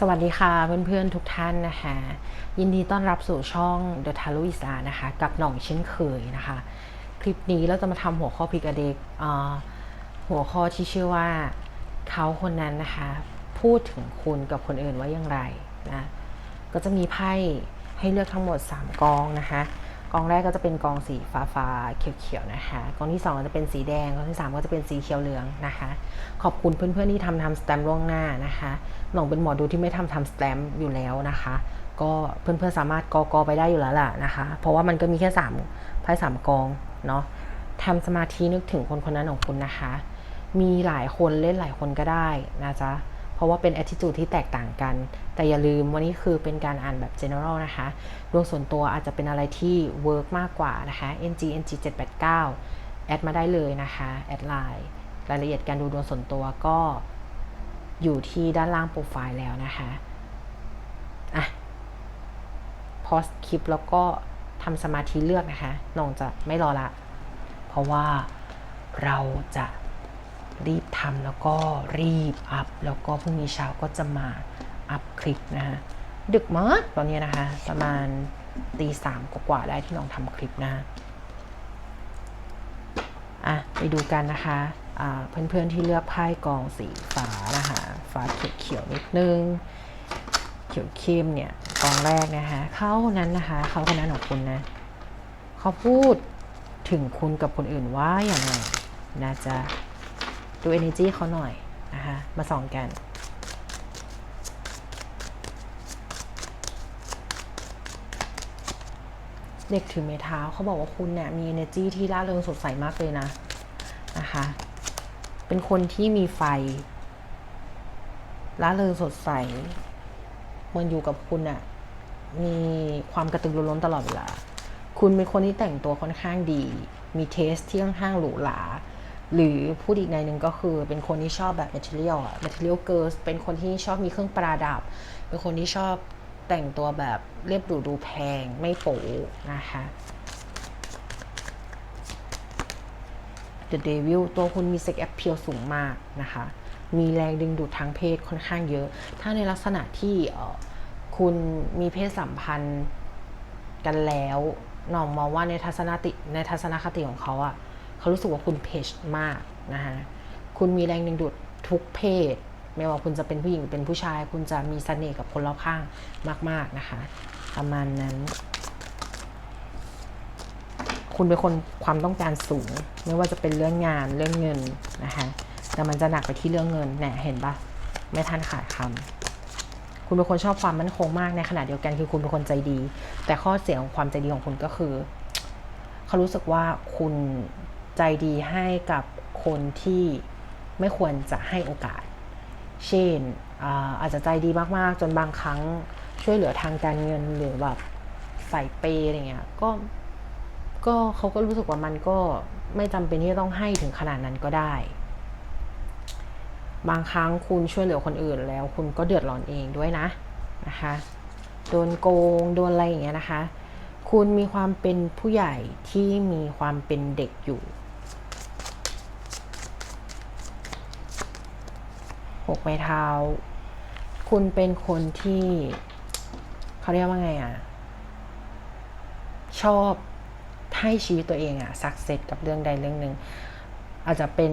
สวัสดีค่ะเพื่อนๆทุกท่านนะคะ ยินดีต้อนรับสู่ช่อง The t a r o i s a นะคะ กับหน่องเช่นเคยนะคะ คลิปนี้เราจะมาทำหัวข้อพิกเด็กหัวข้อที่ชื่อว่าเขาคนนั้นนะคะ พูดถึงคุณกับคนอื่นว่าอย่างไรนะก็จะมีไพ่ให้เลือกทั้งหมด 3 กองนะคะ กองแรกก็จะเป็นกองสีฟ้าฟ้าเขียวๆนะคะ กองที่2ก็จะเป็นสีแดง กองที่ 3 ก็จะเป็นสีเขียวเหลืองนะคะ ขอบคุณเพื่อนๆที่ทำทำสแตมป์ล่วงหน้านะคะหน่องเป็นหมอดูที่ไม่ทำทำสแตมป์อยู่แล้วนะคะ ก็เพื่อนๆสามารถกอกอไปได้อยู่แล้วล่ะนะคะ เพราะว่ามันก็มีแค่3ไพ่สามกองเนาะทำสมาธินึกถึงคนคนนั้นของคุณนะคะ มีหลายคนเล่นหลายคนก็ได้นะจ๊ะ เพราะว่าเป็น attitude ที่แตกต่างกัน แต่อย่าลืมวันนี้คือเป็นการอ่านแบบ general นะคะดวงส่วนตัวอาจจะเป็นอะไรที่ work มากกว่านะคะ ng ng 789แอดมาได้เลยนะคะแอดไลน์รายละเอียดการดูดวงส่วนตัวก็อยู่ที่ด้านล่างโปรไฟล์แล้วนะคะอะพอสคลิปแล้วก็ทำสมาธิเลือกนะคะน้องจะไม่รอละ เพราะว่าเราจะ รีบทำแล้วก็รีบอัพ แล้วก็พรุ่งนี้เช้าก็จะมาอัพคลิปนะฮะดึกมากตอนนี้นะคะ ประมาณตีสามกว่าได้ที่น้องทำคลิปนะฮะอะไปดูกันนะคะอ่าเพื่อนๆที่เลือกไพ่กองสีฟ้านะคะฟ้าเขียวๆนิดนึง เขียวเข้มเนี่ยกองแรกนะคะเขานนั้นนะคะเขาคนนั้นของคุณนะเขาพูดถึงคุณกับคนอื่นว่าอย่างไรนะจ๊ะ ดู energy เขาหน่อยนะคะ มาส่องกัน เด็กถือไม้เท้าเขาบอกว่าคุณเนี่ยมี energy ที่ร่าเริงสดใสมากเลยนะ นะคะ เป็นคนที่มีไฟร่าเริงสดใสเหมันอยู่กับคุณอะมีความกระตือรือร้นตลอดเวลา คุณเป็นคนที่แต่งตัวค่อนข้างดี มีเทสที่ค่อนข้างหรูหรา หรือพูดอีกในหนึ่งก็คือเป็นคนที่ชอบแบบ material อะ material girls เป็นคนที่ชอบมีเครื่องประดับ เป็นคนที่ชอบแต่งตัวแบบเรียบหรูดูแพงไม่โป๋นะคะ The Devil ตัวคุณมี sex appeal สูงมากนะคะ มีแรงดึงดูดทางเพศค่อนข้างเยอะ ถ้าในลักษณะที่คุณมีเพศสัมพันธ์กันแล้วหน่องมองว่าในทัศนติในทัศนคติของเขาอะ เขารู้สึกว่าคุณเพจมากนะคะคุณมีแรงดึงดูดทุกเพศ ไม่ว่าคุณจะเป็นผู้หญิงเป็นผู้ชาย คุณจะมีเสน่ห์กับคนรอบข้างมาก ๆ นะคะประมาณนั้น คุณเป็นคนความต้องการสูง ไม่ว่าจะเป็นเรื่องงานเรื่องเงินนะคะแต่มันจะหนักไปที่เรื่องเงินเนี่ยเห็นปะไม่ทันขาดคำคุณเป็นคนชอบความมั่นคงมากในขณะเดียวกันคือคุณเป็นคนใจดี แต่ข้อเสียของความใจดีของคุณก็คือ เขารู้สึกว่าคุณ ใจดีให้กับคนที่ไม่ควรจะให้โอกาส เช่นอาอาจจะใจดีมากๆ จนบางครั้งช่วยเหลือทางการเงินหรือแบบใส่เปย์อะไรเงี้ยก็ก็เขาก็รู้สึกว่ามันก็ไม่จำเป็นที่จะต้องให้ถึงขนาดนั้นก็ได้ บางครั้งคุณช่วยเหลือคนอื่นแล้วคุณก็เดือดร้อนเองด้วยนะนะคะโดนโกงโดนอะไรอย่างเงี้ยนะคะ คุณมีความเป็นผู้ใหญ่ที่มีความเป็นเด็กอยู่ หกไม้เท้า คุณเป็นคนที่เขาเรียกว่าไงอะ่ะ ชอบให้ชีวิตตัวเองอะสักเซสกับเรื่องใดเรื่องหนึ่งอาจจะเป็น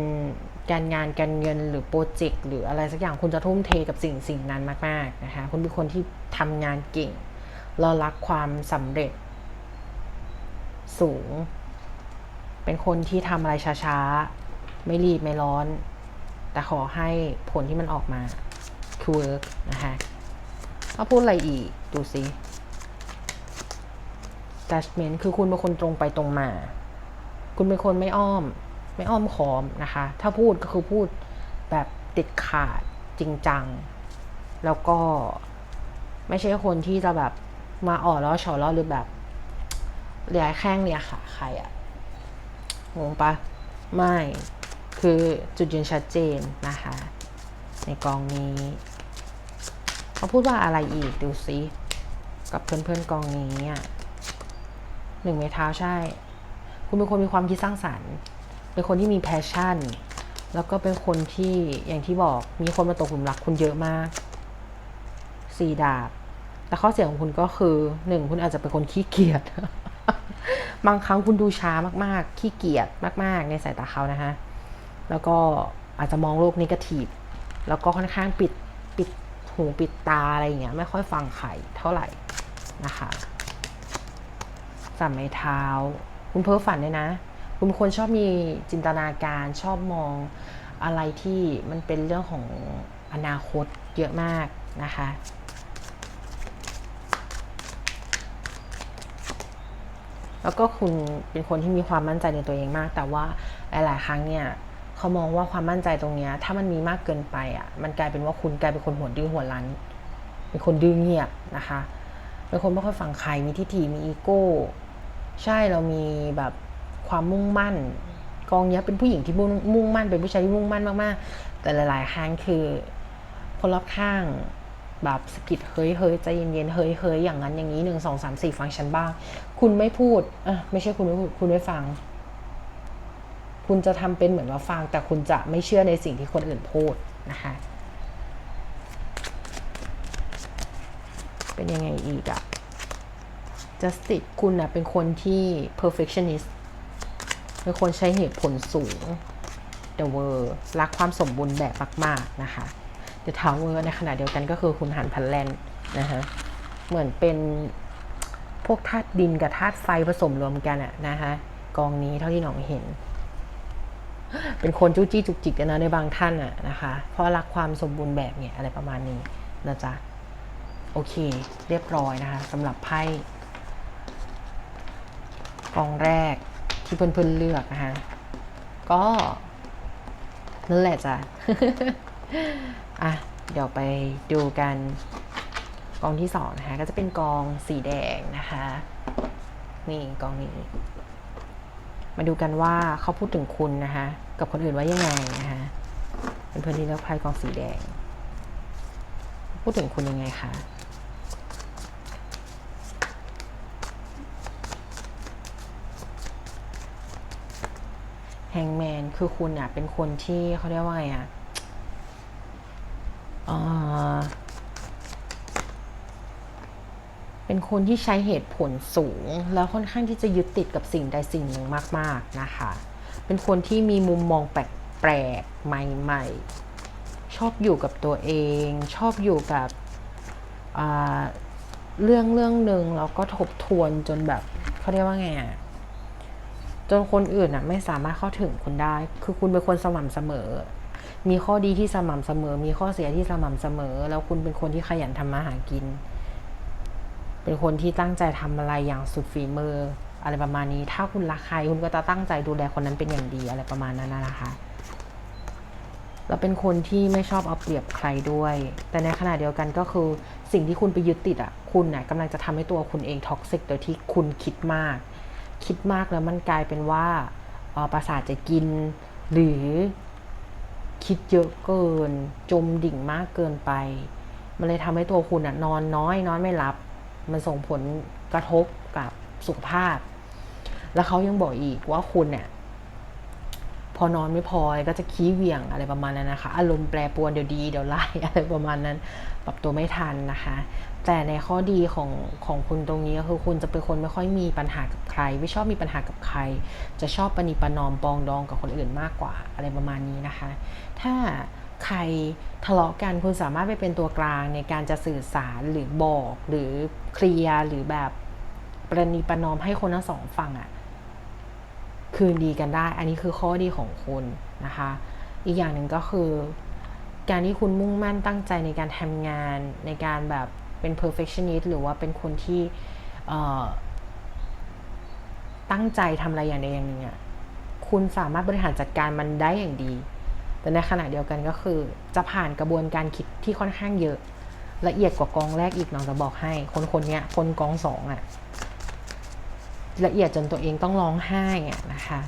การงานการเงินหรือโปรเจกต์หรืออะไรสักอย่างคุณจะทุ่มเทกับสิ่งสิ่งนั้นมาก ๆ นะคะ คุณเป็นคนที่ทำงานเก่งเรารักความสำเร็จ สูง เป็นคนที่ทำอะไรช้า ๆ ไม่รีบไม่ร้อน แต่ขอให้ผลที่มันออกมาคือเวิร์กนะคะถ้าพูดอะไรอีก ดูสิ judgment คือคุณเป็นคนตรงไปตรงมา คุณเป็นคนไม่อ้อม ไม่อ้อมขอมนะคะ ถ้าพูดก็คือพูดแบบติดขาดจริงจัง แล้วก็ไม่ใช่คนที่จะแบบมาอ่อล้อฉอล้อหรือแบบเลียแข้งเลียขาใครอะงงปะไม่ คือจุดยืนชัดเจนนะคะ ในกองนี้เขาพูดว่าอะไรอีกดูซิกับเพื่อนๆกองนี้อะหนึ่งไม้เท้าใช่ คุณเป็นคนมีความคิดสร้างสรรค์ เป็นคนที่มีแพชชั่น แล้วก็เป็นคนที่อย่างที่บอกมีคนมาตกหลุมรักคุณเยอะมากสี่ดาบ แต่ข้อเสียของคุณก็คือหนึ่งคุณอาจจะเป็นคนขี้เกียจบางครั้งคุณดูช้ามากๆ ขี้เกียจมาก ๆ ในสายตาเขานะคะ แล้วก็อาจจะมองโลกนิเกทีฟแล้วก็ค่อนข้างปิดปิดหูปิดตาอะไรอย่างเงี้ยไม่ค่อยฟังใครเท่าไหร่นะคะสามไม้เท้า คุณเพ้อฝันเนี่ยนะ คุณเป็นคนชอบมีจินตนาการชอบมองอะไรที่มันเป็นเรื่องของอนาคตเยอะมากนะคะแล้วก็คุณเป็นคนที่มีความมั่นใจในตัวเองมาก แต่ว่าหลาย ๆ ครั้งเนี่ย เขามองว่าความมั่นใจตรงเนี้ย ถ้ามันมีมากเกินไปอะ มันกลายเป็นว่าคุณกลายเป็นคนหัวดื้อหัวรั้น เป็นคนดื้อเงียบนะคะเป็นคนไม่ค่อยฟังใครมีทิฐิมีอีโก้ ใช่เรามีแบบความมุ่งมั่น กองเนี้ยเป็นผู้หญิงที่มุ่งมั่นเป็นผู้ชายที่มุ่งมั่นมากๆ แต่หลายๆครั้งคือคนรอบข้างแบบสกิดเฮ้ยเฮ้ยใจเย็นๆเฮ้ยเฮ้ยอย่างนั้นอย่างนี้หนึ่งสองสามสี่ฟังฉันบ้าง คุณไม่พูดอะไม่ใช่คุณไม่พูดคุณไม่ฟัง คุณจะทำเป็นเหมือนว่าฟัง แต่คุณจะไม่เชื่อในสิ่งที่คนอื่นพูดนะคะ เป็นยังไงอีกอะ justice คุณนะเป็นคนที่ perfectionist เป็นคนใช้เหตุผลสูง the world รักความสมบูรณ์แบบมาก ๆ นะคะ The Tower ในขณะเดียวกันก็คือคุณหันพันแลนนะคะเหมือนเป็นพวกธาตุดินกับธาตุไฟผสมรวมกันอะนะคะกองนี้เท่าที่หนองเห็น เป็นคนจู้จี้จุกจิกกันนะในบางท่านอะนะคะ เพราะรักความสมบูรณ์แบบเนี่ยอะไรประมาณนี้นะจ๊ะโอเค เรียบร้อยนะคะสำหรับไพ่กองแรกที่เพื่อนๆเลือกนะคะก็นั่นแหละจ้ะอะเดี๋ยวไปดูกันกองที่สองนะคะ ก็จะเป็นกองสีแดงนะคะ นี่กองนี้ มาดูกันว่าเขาพูดถึงคุณนะคะกับคนอื่นว่ายังไงนะคะเป็นเพื่อนที่เลือกไพ่กองสีแดง พูดถึงคุณยังไงคะแฮงแมนคือคุณอะ เป็นคนที่เขาเรียกว่าไงอะอ่า เป็นคนที่ใช้เหตุผลสูง แล้วค่อนข้างที่จะยึดติดกับสิ่งใดสิ่งหนึ่งมาก ๆนะคะ เป็นคนที่มีมุมมองแปลกๆใหม่ๆ ชอบอยู่กับตัวเอง ชอบอยู่กับเรื่องเรื่องหนึ่งแล้วก็ทบทวนจนแบบเขาเรียกว่าไงอะจนคนอื่นอะไม่สามารถเข้าถึงคุณได้ คือคุณเป็นคนสม่ำเสมอ มีข้อดีที่สม่ำเสมอ มีข้อเสียที่สม่ำเสมอ แล้วคุณเป็นคนที่ขยันทำมาหากิน เป็นคนที่ตั้งใจทำอะไรอย่างสุดฝีมืออะไรประมาณนี้ ถ้าคุณรักใครคุณก็จะตั้งใจดูแลคนนั้นเป็นอย่างดีอะไรประมาณนั้นนะนะคะ แล้วเป็นคนที่ไม่ชอบเอาเปรียบใครด้วย แต่ในขณะเดียวกันก็คือสิ่งที่คุณไปยึดติดอะ คุณน่ะกำลังจะทำให้ตัวคุณเองท็อกซิกโดยที่คุณคิดมาก คิดมากแล้วมันกลายเป็นว่าออประสาทจะกิน หรือคิดเยอะเกิน จมดิ่งมากเกินไป มันเลยทำให้ตัวคุณอะนอนน้อยนอนไม่หลับ มันส่งผลกระทบกับสุขภาพ แล้วเขายังบอกอีกว่าคุณเนี่ยพอนอนไม่พอก็จะขี้เหวี่ยงอะไรประมาณนั้นนะคะ อารมณ์แปรปรวนเดี๋ยวดีเดี๋ยวไล่อะไรประมาณนั้น ปรับตัวไม่ทันนะคะ แต่ในข้อดีของของคุณตรงนี้ก็คือคุณจะเป็นคนไม่ค่อยมีปัญหากับใคร ไม่ชอบมีปัญหากับใคร จะชอบปณีประนอมปองดองกับคนอื่นมากกว่าอะไรประมาณนี้นะคะ ถ้า ใครทะเลาะกันคุณสามารถไปเป็นตัวกลางในการจะสื่อสารหรือบอกหรือเคลียร์หรือแบบประนีประนอมให้คนทั้งสองฝั่งอะคืนดีกันได้ อันนี้คือข้อดีของคุณนะคะ อีกอย่างหนึ่งก็คือ การที่คุณมุ่งมั่นตั้งใจในการทำงานในการแบบเป็น perfectionist หรือว่าเป็นคนที่ตั้งใจทำอะไรอย่างใดอย่างหนึ่งอะคุณสามารถบริหารจัดการมันได้อย่างดี แต่ในขณะเดียวกันก็คือ จะผ่านกระบวนการคิดที่ค่อนข้างเยอะ ละเอียดกว่ากองแรกอีกน้องจะบอกให้ คนคนนี้คนกองสองอะละเอียดจนตัวเองต้องร้องไห้อะนะคะ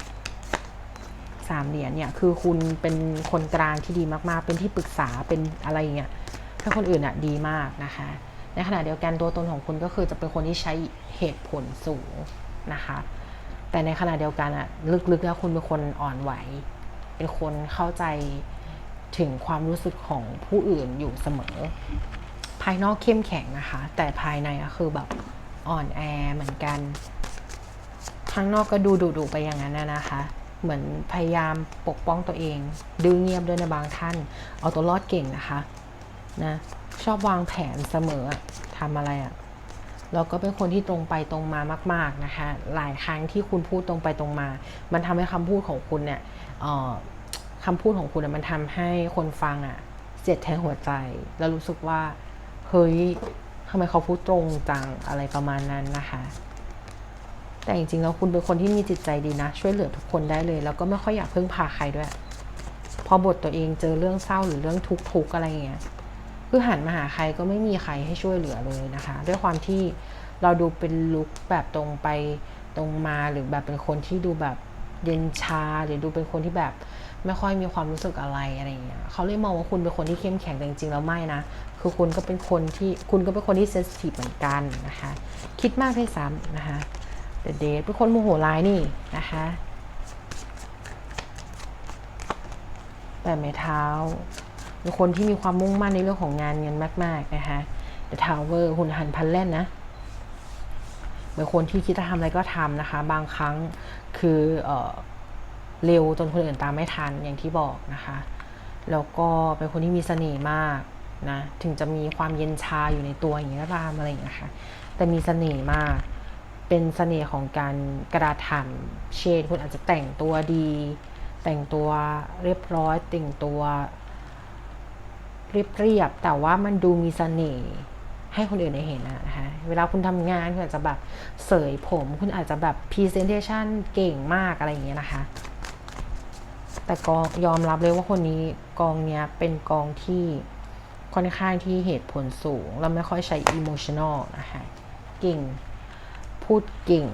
สามเหรียญเนี่ยคือคุณเป็นคนกลางที่ดีมากๆ เป็นที่ปรึกษาเป็นอะไรเงี้ยถ้าคนอื่นอะดีมากนะคะ ในขณะเดียวกันตัวตนของคุณก็คือจะเป็นคนที่ใช้เหตุผลสูงนะคะ แต่ในขณะเดียวกันอะลึกๆแล้วคุณเป็นคนอ่อนไหว เป็นคนเข้าใจถึงความรู้สึกของผู้อื่นอยู่เสมอ ภายนอกเข้มแข็งนะคะ แต่ภายในก็คือแบบอ่อนแอเหมือนกันข้างนอกก็ดูดุดุไปอย่างนั้นนะคะ เหมือนพยายามปกป้องตัวเอง ดื้อเงียบด้วยในบางท่าน เอาตัวรอดเก่งนะคะนะชอบวางแผนเสมอทำอะไรอะ่ะแล้วก็เป็นคนที่ตรงไปตรงมามาก ๆนะคะ หลายครั้งที่คุณพูดตรงไปตรงมา มันทำให้คำพูดของคุณเนี่ย คำพูดของคุณมันทำให้คนฟังอะเจ็บแทงหัวใจ แล้วรู้สึกว่า เฮ้ยทำไมเขาพูดตรงจังอะไรประมาณนั้นนะคะ แต่จริงๆแล้วคุณเป็นคนที่มีจิตใจดีนะ ช่วยเหลือทุกคนได้เลย แล้วก็ไม่ค่อยอยากพึ่งพาใครด้วย พอบทตัวเองเจอเรื่องเศร้าหรือเรื่องทุกข์ๆอะไรอย่างเงี้ยคือหันมาหาใครก็ไม่มีใครให้ช่วยเหลือเลยนะคะ ด้วยความที่เราดูเป็นลุคแบบตรงไปตรงมาหรือแบบเป็นคนที่ดูแบบ เย็นชาหรือดูเป็นคนที่แบบไม่ค่อยมีความรู้สึกอะไรอะไรอย่างเงี้ยเขาเลยมองว่าคุณเป็นคนที่เข้มแข็งแต่จริงๆแล้วไม่นะ คือคุณก็เป็นคนที่คุณก็เป็นคนที่เซสทีฟเหมือนกันนะคะ คิดมากด้วยซ้ำนะคะเดเดทเป็นคนโมโหร้ายนี่นะคะแต่ไม้เท้าเป็นคนที่มีความมุ่งมั่นในเรื่องของงานเงินมาก ๆ นะคะแต่ทาวเวอร์หุ่นหันพันแล่นนะเป็นคนที่คิดจะทำอะไรก็ทำนะคะ บางครั้ง คือเอเร็วจนคนอื่นตามไม่ทันอย่างที่บอกนะคะ แล้วก็เป็นคนที่มีเสน่ห์มากนะถึงจะมีความเย็นชาอยู่ในตัวอย่างนี้ก็ตามอะไรอย่างเงี้ค่ะแต่มีเสน่ห์มาก เป็นเสน่ห์ของการกระทำเช่นคุณอาจจะแต่งตัวดี แต่งตัวเรียบร้อยแต่งตัวเรียบๆแต่ว่ามันดูมีเสน่ห์ ให้คนอื่นได้เห็นนะนะคะเวลาคุณทำงานคุณอาจจะแบบเสยผม คุณอาจจะแบบ presentation เก่งมากอะไรอย่างเงี้ยนะคะ แต่กองยอมรับเลยว่าคนนี้กองเนี้ยเป็นกองที่ค่อนข้างที่เหตุผลสูงแล้วไม่ค่อยใช้ emotional นะคะเก่ง พูดเก่ง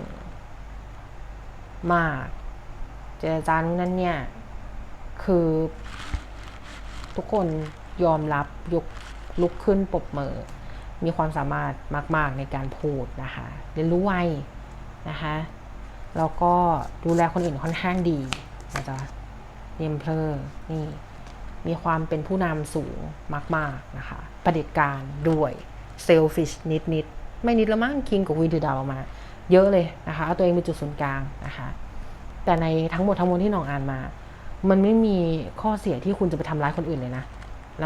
มาก เจรจานู่นนั่นเนี่ย คือทุกคนยอมรับยกลุกขึ้นปรบมือ มีความสามารถมาก ๆ ในการพูดนะคะเรียนรู้ไวนะคะแล้วก็ดูแลคนอื่นค่อนข้างดีนะจ๊ะเยมเพลอนี่มีความเป็นผู้นำสูงมาก ๆ นะคะประเด็จการด้วยเซลฟิชนิดๆไม่นิดละมั้งคิงกับวีดูดาวออกมา เยอะเลยนะคะเอาตัวเองเป็นจุดศูนย์กลางนะคะ แต่ในทั้งหมดทั้งมวลที่น้องอ่านมา มันไม่มีข้อเสียที่คุณจะไปทำร้ายคนอื่นเลยนะ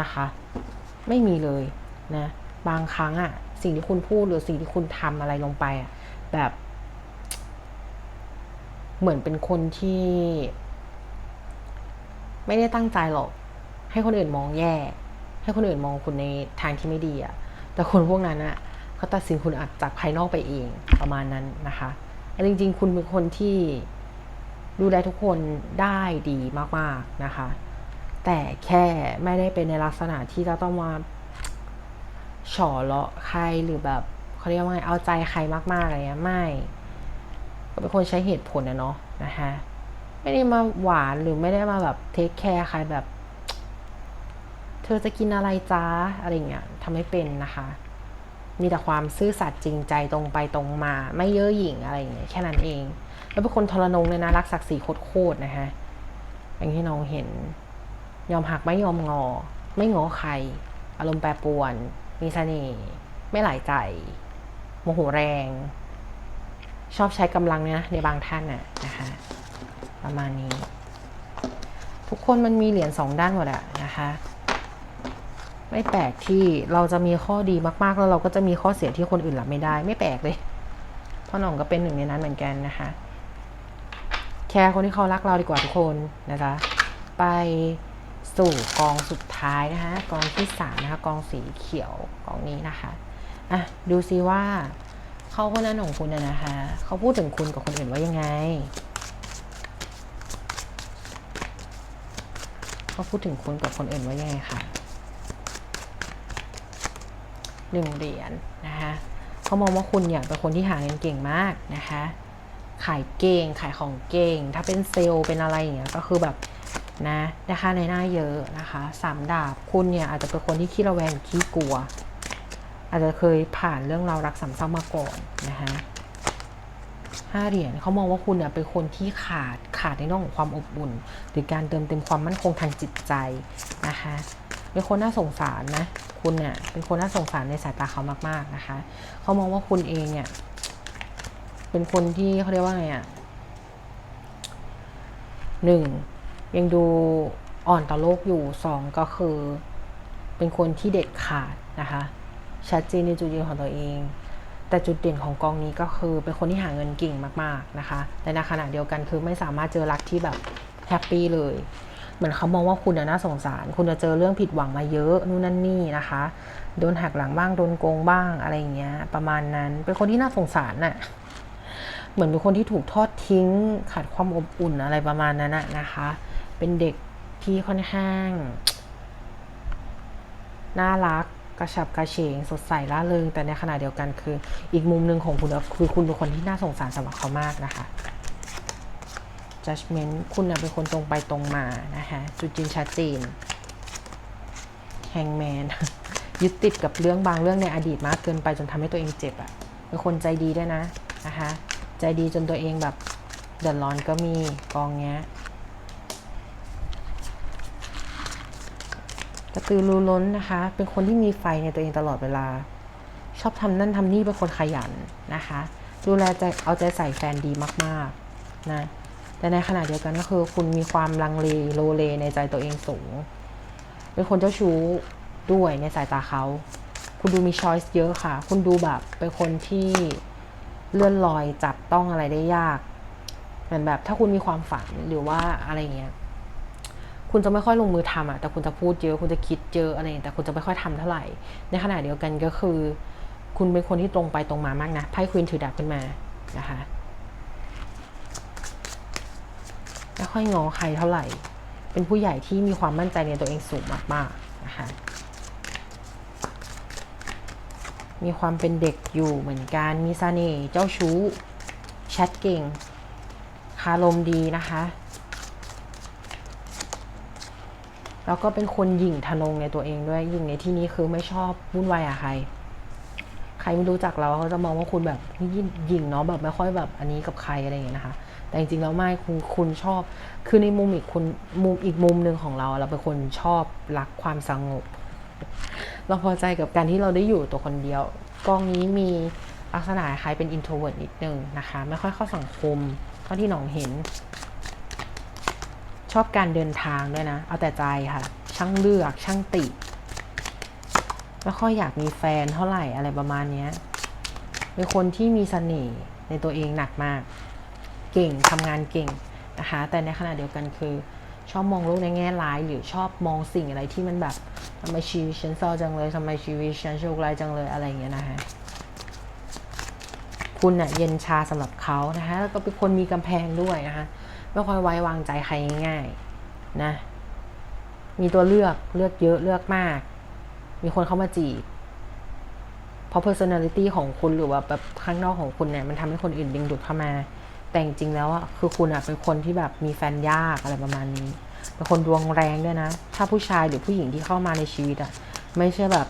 นะคะ ไม่มีเลยนะ บางครั้งอะสิ่งที่คุณพูดหรือสิ่งที่คุณทำอะไรลงไปอะแบบ เหมือนเป็นคนที่ ไม่ได้ตั้งใจหรอก ให้คนอื่นมองแย่ ให้คนอื่นมองคุณในทางที่ไม่ดีอะแต่คนพวกนั้นอะเขาตัดสินคุณอาจจากภายนอกไปเองประมาณนั้นนะคะแต่จริง ๆ คุณเป็นคนที่ดูแลทุกคนได้ดีมากๆนะคะ แต่แค่ไม่ได้เป็นในลักษณะที่จะต้องมา ฉอเลาะใครหรือแบบเขาเรียกว่าไงเอาใจใครมากๆอะไรเงี้ยไม่ก็เป็นคนใช้เหตุผลนะเนาะนะคะไม่ได้มาหวานหรือไม่ได้มาแบบเทคแคร์ใครแบบ เธอจะกินอะไรจ้าอะไรเงี้ยทำให้เป็นนะคะ มีแต่ความซื่อสัตย์จริงใจตรงไปตรงมา ไม่เย่อหยิ่งอะไรอย่างเงี้ยแค่นั้นเอง แล้วเป็นคนทรนงเลยนะรักศักดิ์ศรีโคตรๆนะคะอย่างที่น้องเห็น ยอมหักไม่ยอมงอ ไม่งอใคร อารมณ์แปรปรวน มีเสน่ห์ไม่หลายใจ โมโหแรง ชอบใช้กำลังเนี่ยนะในบางท่านน่ะนะคะประมาณนี้ ทุกคนมันมีเหรียญสองด้านหมดอะนะคะ ไม่แปลกที่เราจะมีข้อดีมากๆ แล้วเราก็จะมีข้อเสียที่คนอื่นรับไม่ได้ ไม่แปลกเลยพราะน้องก็เป็นหนึ่งในนั้นเหมือนกันนะคะ แค่คนที่เขารักเราดีกว่าทุกคนนะจ๊ะไป สู่กองสุดท้ายนะคะ กองที่สามนะคะ กองสีเขียวกองนี้นะคะอะดูซิว่าเขาคนนั้นของคุณนะนะคะเขาพูดถึงคุณกับคนอื่นว่ายังไงเขาพูดถึงคุณกับคนอื่นว่ายังไงคะหนึ่งเหรียญนะคะเขามองว่าคุณเนี่ยเป็นคนที่หาเงินเก่งมากนะคะ ขายเก่งขายของเก่ง ถ้าเป็นเซลล์เป็นอะไรอย่างเงี้ยก็คือแบบ นะได้ค่าในหน้าเยอะนะคะสามดาบคุณเนี่ยอาจจะเป็นคนที่ขี้ระแวงขี้กลัว อาจจะเคยผ่านเรื่องราวรักสามเศร้ามาก่อนนะคะห้าเหรียญเขามองว่าคุณเนี่ยเป็นคนที่ขาดขาดในเรื่องของความอบอุ่น หรือการเติมเต็มความมั่นคงทางจิตใจนะคะเป็นคนน่าสงสารนะคุณเนี่ยเป็นคนน่าสงสารในสายตาเขามากๆนะคะเขามองว่าคุณเองเนี่ยเป็นคนที่เขาเรียกว่าไงอะหนึ่ง ยังดูอ่อนต่อโลกอยู่สองก็คือ เป็นคนที่เด็ดขาดนะคะ ชัดเจนในจุดยืนของตัวเอง แต่จุดเด่นของกองนี้ก็คือ เป็นคนที่หาเงินเก่งมากๆนะคะแต่ในขณะเดียวกันคือไม่สามารถเจอรักที่แบบแฮปปี้เลยเหมือนเขามองว่าคุณน่าสงสาร คุณจะเจอเรื่องผิดหวังมาเยอะนู่นนั่นนี่นะคะ โดนหักหลังบ้าง โดนโกงบ้างอะไรอย่างเงี้ย ประมาณนั้น เป็นคนที่น่าสงสารน่ะ เหมือนเป็นคนที่ถูกทอดทิ้ง ขาดความอบอุ่นอะไรประมาณนั้นนะนะคะ เป็นเด็กที่ค่อนข้าง น่ารักกระฉับกระเฉงสดใสร่าเริง แต่ในขณะเดียวกันคือ อีกมุมหนึ่งของคุณคือคุณเป็นคนที่น่าสงสารสำหรับเขามากนะคะ judgment คุณเป็นคนตรงไปตรงมานะคะจุดยืนชัดเจน hangman ยึดติดกับเรื่องบางเรื่องในอดีตมากเกินไปจนทำให้ตัวเองเจ็บอะเป็นคนใจดีด้วยนะนะคะใจดีจนตัวเองแบบเดือดร้อนก็มีกองเงี้ย กระตือรือร้นนะคะ เป็นคนที่มีไฟในตัวเองตลอดเวลา ชอบทำนั่นทำนี่เป็นคนขยันนะคะ ดูแลใจเอาใจใส่แฟนดีมากๆนะแต่ในขณะเดียวกันก็คือ คุณมีความลังเลโลเลในใจตัวเองสูง เป็นคนเจ้าชู้ด้วยในสายตาเขา คุณดูมีช้อยส์เยอะค่ะ คุณดูแบบเป็นคนที่เลื่อนลอยจับต้องอะไรได้ยาก เหมือนแบบถ้าคุณมีความฝันหรือว่าอะไรเงี้ย คุณจะไม่ค่อยลงมือทำอะแต่คุณจะพูดเยอะ คุณจะคิดเยอะอะไรแต่คุณจะไม่ค่อยทำเท่าไหร่ ในขณะเดียวกันก็คือ คุณเป็นคนที่ตรงไปตรงมามากนะไพ่ควีนถือดาบขึ้นมานะคะไม่ค่อยงอใครเท่าไหร่ เป็นผู้ใหญ่ที่มีความมั่นใจในตัวเองสูงมากๆนะคะมีความเป็นเด็กอยู่เหมือนกัน มีเสน่ห์เจ้าชู้ แชทเก่ง คารมดีนะคะ แล้วก็เป็นคนหยิ่งทะนงในตัวเองด้วยหยิ่งในที่นี้คือไม่ชอบวุ่นวายกับใคร ใครไม่รู้จักเราเขาจะมองว่าคุณแบบหยิ่งเนาะแบบไม่ค่อยแบบอันนี้กับใครอะไรอย่างเงี้ยนะคะ แต่จริงๆแล้วไม่คุณคุณชอบ คือในมุมอีกคุณมุมอีกมุมหนึ่งของเรา เราเป็นคนชอบรักความสงบ เราพอใจกับการที่เราได้อยู่ตัวคนเดียวกองนี้มีลักษณะคล้ายเป็น introvert นิดนึงนะคะ ไม่ค่อยเข้าสังคมเท่าที่น้องเห็น ชอบการเดินทางด้วยนะ เอาแต่ใจค่ะ ช่างเลือกช่างติ ไม่ค่อยอยากมีแฟนเท่าไหร่อะไรประมาณนี้เป็นคนที่มีเสน่ห์ในตัวเองหนักมาก เก่งทำงานเก่งนะคะ แต่ในขณะเดียวกันคือชอบมองโลกในแง่ร้าย หรือชอบมองสิ่งอะไรที่มันแบบทำไมชีวิตฉันเศร้าจังเลยทำไมชีวิตฉันโชคร้ายจังเลยอะไรอย่างเงี้ยนะคะคุณเน่ยเย็นชาสำหรับเขานะคะแล้วก็เป็นคนมีกำแพงด้วยนะคะ ไม่ค่อยไว้วางใจใครง่ายๆนะ มีตัวเลือกเลือกเยอะเลือกมาก มีคนเข้ามาจีบ เพราะ personality ของคุณหรือว่าแบบข้างนอกของคุณเนี่ยมันทำให้คนอื่นดึงดูดเข้ามา แต่จริงๆแล้วอะคือคุณอะเป็นคนที่แบบมีแฟนยากอะไรประมาณนี้เป็นคนดวงแรงด้วยนะ ถ้าผู้ชายหรือผู้หญิงที่เข้ามาในชีวิตอะไม่ใช่แบบ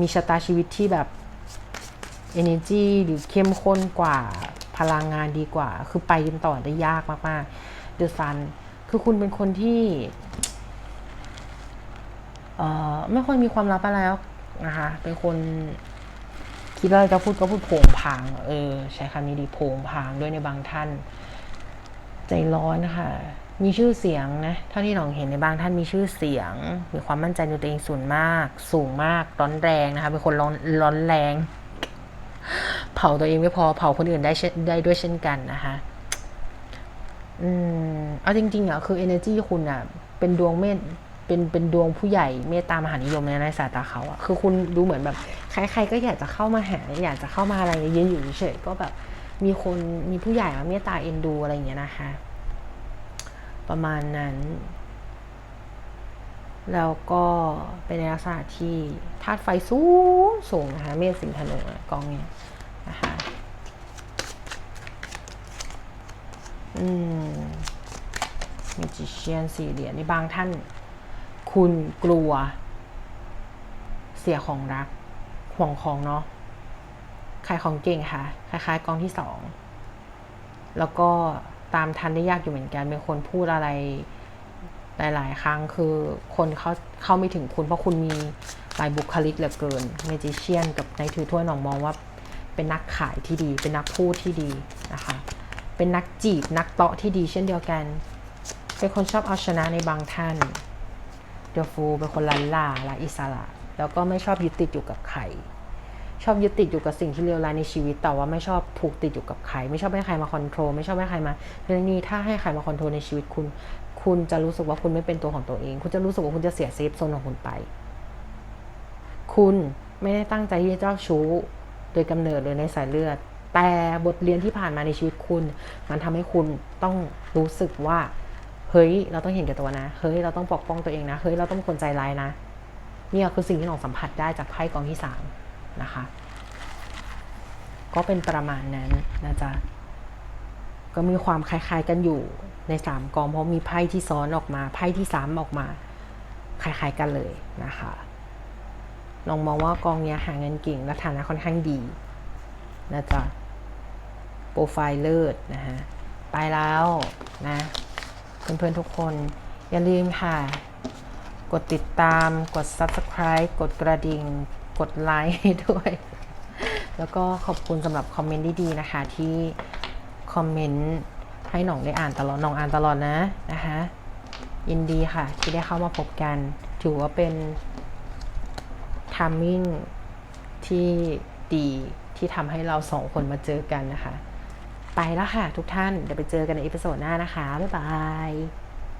มีชะตาชีวิตที่แบบ energy หรือเข้มข้นกว่า พลังงานดีกว่า คือไปกันต่อได้ยากมากๆ The Sun คือคุณเป็นคนที่เอ่อไม่ค่อยมีความลับอะไรแล้วนะคะเป็นคนคิดว่าจะพูดก็พูดโผงผาง เออ ใช้คำนี้ดีโผงผางด้วยในบางท่าน ใจร้อนนะคะมีชื่อเสียงนะ เท่าที่น้องเห็นในบางท่านมีชื่อเสียง มีความมั่นใจในตัวเองสูงมาก สูงมาก ร้อนแรงนะคะ เป็นคนร้อนร้อนแรง เผาตัวเองไม่พอเผาคนอื่นได้ได้ด้วยเช่นกันนะคะอืมเอาจริงๆอะคือ energy คุณอะ เป็นดวงเมษเป็นเป็นดวงผู้ใหญ่เมตตามหานิยมในสายตาเขาอะคือคุณดูเหมือนแบบ ใคร ๆ ก็อยากจะเข้ามาหา อยากจะเข้ามาอะไรยืนอยู่เฉยๆก็แบบมีคนมีผู้ใหญ่มาเมตตาเอ็นดูอะไรอย่างเงี้ยนะคะ ประมาณนั้น แล้วก็เป็นในลักษณะที่ธาตุไฟสูงสูงนะคะ เมษสิงห์ธนูกองเนี้ย นะคะอืมมีจิเชียนสี่เหรียญในบางท่าน คุณกลัว เสียของรัก ห่วงของเนาะขายของเก่งค่ะ คล้ายๆกองที่สองแล้วก็ตามทันได้ยากอยู่เหมือนกัน เป็นคนพูดอะไรหลายๆ ครั้งคือคนเขาเข้าไม่ถึงคุณเพราะคุณมีหลายบุคลิกเหลือเกินเมจิเชียนกับในถือถ้วยหนองมองว่า เป็นนักขายที่ดี เป็นนักพูดที่ดีนะคะ เป็นนักจีบนักเตาะที่ดีเช่นเดียวกัน เป็นคนชอบเอาชนะในบางท่าน เดลฟูเป็นคนลันล่าละอิสระ แล้วก็ไม่ชอบยึดติดอยู่กับใคร ชอบยึดติดอยู่กับสิ่งที่เลวร้ายในชีวิต แต่ว่าไม่ชอบผูกติดอยู่กับใคร ไม่ชอบให้ใครมาคอนโทรล ไม่ชอบให้ใครมาเรื่องนี้ถ้าให้ใครมาคอนโทรลในชีวิตคุณ คุณจะรู้สึกว่าคุณไม่เป็นตัวของตัวเอง คุณจะรู้สึกว่าคุณจะเสียเซฟโซนของคุณไป คุณไม่ได้ตั้งใจที่จะเจ้าชู้ โดยกำเนิดหรือในสายเลือด แต่บทเรียนที่ผ่านมาในชีวิตคุณ มันทำให้คุณต้องรู้สึกว่า เฮ้ย เราต้องเห็นแก่ตัวนะ เฮ้ย เราต้องปกป้องตัวเองนะ เฮ้ย เราต้องคนใจร้ายนะ นี่คือสิ่งที่หนองสัมผัสได้จากไพ่กองที่สามนะคะ ก็เป็นประมาณนั้นนะจ๊ะ ก็มีความคล้ายๆกันอยู่ในสามกองเพราะมีไพ่ที่ซ้อนออกมา ไพ่ที่สามออกมา คล้ายๆกันเลยนะคะ ลองมองว่ากองเนี้ยหาเงินเก่งและฐานะค่อนข้างดีนะจ๊ะโปรไฟล์เลิศนะฮะไปแล้วนะเพื่อนๆทุกคน อย่าลืมค่ะ กดติดตามกด subscribe กดกระดิ่ง กดไลค์ด้วย แล้วก็ขอบคุณสำหรับคอมเมนต์ดีๆนะคะ ที่คอมเมนต์ให้หน่องได้อ่านตลอดหน่องอ่านตลอดนะนะคะยินดีค่ะที่ได้เข้ามาพบกัน ถือว่าเป็น ทามมิ่งที่ดีที่ทำให้เราสองคนมาเจอกันนะคะ ไปแล้วค่ะทุกท่าน เดี๋ยวไปเจอกันในอีพิโซดหน้านะคะ บ๊ายบาย